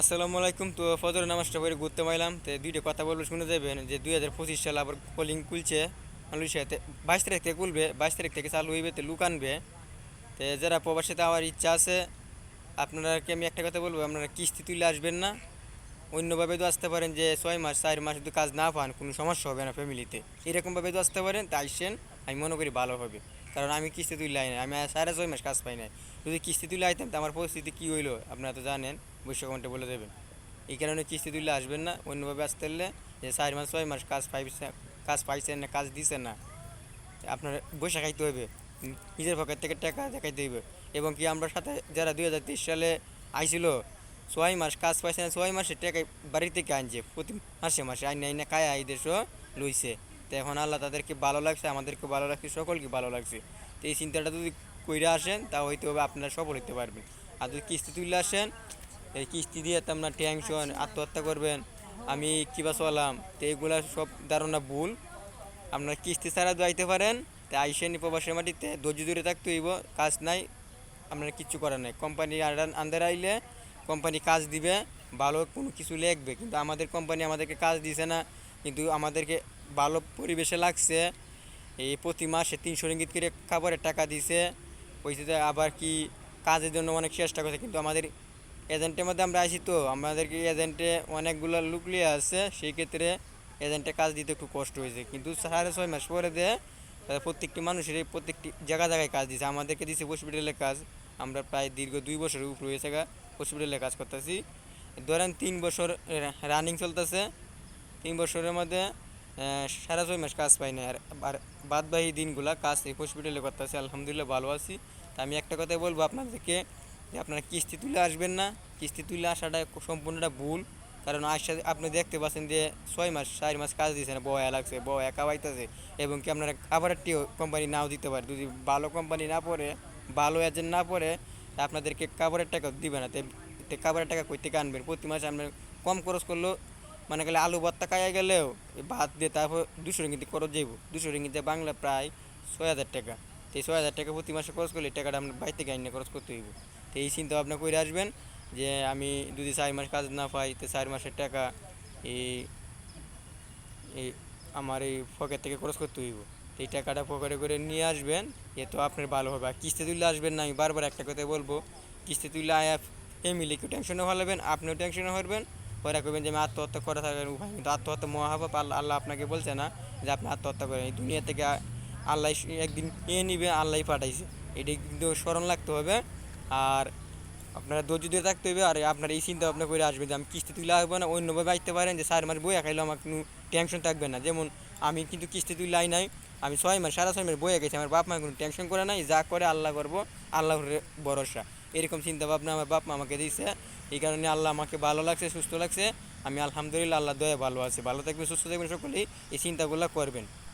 আসসালামু আলাইকুম। তো ফজর নামাজটা পরে ঘুরতে পাইলাম। তো দুইটা কথা বলব, শুনে যাবেন যে দুই হাজার পঁচিশ সালে আবার কলিং খুলছে। মালয়েশিয়াতে বাইশ তারিখ থেকে খুলবে, বাইশ তারিখ থেকে চালু হইবে, তো লুক আনবে। তো যারা প্রবাসীতে আমার ইচ্ছা আছে আপনারাকে আমি একটা কথা বলব, আপনারা কিস্তি তুলে আসবেন না। অন্যভাবে তো আসতে পারেন যে ছয় মাস, চার মাস যদি কাজ না পান, কোনো সমস্যা হবে না ফ্যামিলিতে এরকমভাবে তো আসতে পারেন তাই আইসেন আমি মনে করি ভালো হবে। কারণ আমি কিস্তি তুলে আই আমি সাড়ে ছয় মাস কাজ পাই না যদি কিস্তি তুলে আইতাম, তো আমার পরিস্থিতি কী হইল? আপনারা তো জানেন, বৈশ্য কমেন্টে বলে দেবেন। এই কারণে কিস্তি তুলে আসবেন না, অন্যভাবে আসতে হলে যে চার মাস, ছয় মাস কাজ পাইছে কাজ পাইছেন না, কাজ দিচ্ছেন না, আপনার বসে খাইতে হবে নিজের পকেট থেকে টাকা দেখাইতে হইবে। এবং কি আমরা সাথে যারা দুই হাজার তেইশ সালে আইছিল, ছয় মাস কাজ পাইছে না, ছয় মাসে টাকা বাড়ি থেকে আনছে, প্রতি মাসে মাসে আইনে আইনে কায় আই দেশও লইছে। তো এখন আল্লাহ তাদেরকে ভালো লাগছে, আমাদেরকে ভালো লাগছে, সকলকে ভালো লাগছে। তো এই চিন্তাটা যদি কইরা আসেন, তা হবে আপনারা সফল হইতে পারবেন। আর যদি কিস্তি তুলে আসেন, এই কিস্তি দিয়ে তো আপনার টেনশন আত্মহত্যা করবেন, আমি কিবা চলাম, তো এইগুলা সব ধারণা ভুল। আপনার কিস্তি ছাড়া যাইতে পারেন, তা আইসেন প্রবাসের মাটিতে, ধৈর্য ধরে থাকতে হইব, কাজ নাই, আপনার কিচ্ছু করার নাই। কোম্পানি আন্ডার আইলে কোম্পানি কাজ দিবে, ভালো কোনো কিছু লিখবে, কিন্তু আমাদের কোম্পানি আমাদেরকে কাজ দিছে না, কিন্তু আমাদেরকে ভালো পরিবেশে লাগছে। এই প্রতি মাসে তিনশো রিঙ্গিত করে খাবারের টাকা দিছে। পয়সাতে আবার কি কাজের জন্য অনেক চেষ্টা করছে, কিন্তু আমাদের এজেন্টের মধ্যে আমরা আছি তো আমাদেরকে এজেন্টে অনেকগুলো লুকলিয়ে আছে, সেই ক্ষেত্রে এজেন্টে কাজ দিতে একটু কষ্ট হয়েছে। কিন্তু সাড়ে ছয় মাস পরে দিয়ে প্রত্যেকটি মানুষের প্রত্যেকটি জায়গা জায়গায় কাজ দিছে। আমাদেরকে দিছে হসপিটালের কাজ। আমরা প্রায় দীর্ঘ দুই বছরের উপরে হয়েছে হসপিটালে কাজ করতেছি। ধরেন তিন বছর রানিং চলতেছে। তিন বছরের মধ্যে সাড়ে ছয় মাস কাজ পাই না, আর বাদবাকি দিনগুলা কাজ এই হসপিটালে করতেছি, আলহামদুলিল্লাহ ভালো আছি। তা আমি একটা কথাই বলব আপনাদেরকে, যে আপনারা কিস্তি তুলে আসবেন না। কিস্তি তুলে আসাটা সম্পূর্ণটা ভুল, কারণ আসা আপনি দেখতে পাচ্ছেন যে ছয় মাস, চার মাস কাজ দিয়েছে না, বয়া লাগছে, বয়া একা কাবাইতেছে এবং কি আপনারা খাবারেরটিও কোম্পানি নাও দিতে পারে, যদি ভালো কোম্পানি না পড়ে, ভালো এজেন্ট না পড়ে আপনাদেরকে খাবারের টাকা দিবে না। তাই খাবারের টাকা করতে থেকে আনবেন? প্রতি মাসে আপনার কম খরচ করলেও মানে গেলে আলু ভর্তা খাইয়া গেলেও ভাত দিয়ে তারপর দুশো রিঙ্গিতে খরচ যাইব। দুশো রিঙ্গিতে বাংলা প্রায় ছয় হাজার টাকা। তো এই ছয় হাজার টাকা প্রতি মাসে খরচ করলে টাকাটা আপনার থেকে আইনে খরচ করতে হইব। তো এই চিন্তা ভাবনা করে আসবেন যে আমি যদি চার মাস কাজ না পাই, তো চার মাসের টাকা এই এই আমার এই পকেট থেকে খরচ করতে হইব। তো এই টাকাটা পকেটে করে নিয়ে আসবেন, এ তো আপনার ভালো হবে। আর কিস্তি তুললে আসবেন না, আমি বারবার একটা কথা বলব, কিস্তি তুললে আয়া ফ্যামিলিকেও টেনশনে ভালাবেন, আপনিও টেনশনে হবেন পরে করবেন যে আমি আত্মহত্যা করে থাকেন উপায় কিন্তু আত্মহত্যা মহাপাপ আল্লাহ আল্লাহ আপনাকে বলছে না যে আপনি আত্মহত্যা করেন। এই দুনিয়া থেকে আল্লাহ একদিন এ নিবে? আল্লাহ পাঠাইছে। এটা কিন্তু স্মরণ রাখতে হবে। আর আপনারা ধৈর্য দিয়ে থাকতে হবে আর আপনার এই চিন্তা ভাবনা করে আসবেন যে আমি কিস্তি তুলে আসব না? অন্যভাবে আসতে পারেন যে চার মাস বইয়া খাইলে, আমার কোনো টেনশন থাকবে না। যেমন আমি কিন্তু কিস্তি তুলে আই নাই। আমি ছয় মাস, সাড়ে ছয় মাস বইয়া গেছি। আমার বাপ মা কোনো টেনশন করে নাই। যা করে আল্লাহ করব, আল্লাহর ভরসা। এরকম চিন্তা ভাবনা আমার বাপ মা আমাকে দিয়েছে। এই কারণে আল্লাহ আমাকে ভালো লাগছে, সুস্থ লাগছে। আমি আলহামদুলিল্লাহ, আল্লাহ দয়া ভালো আছে। ভালো থাকবেন, সুস্থ থাকবেন সকলেই। এই চিন্তাগুলো করবেন।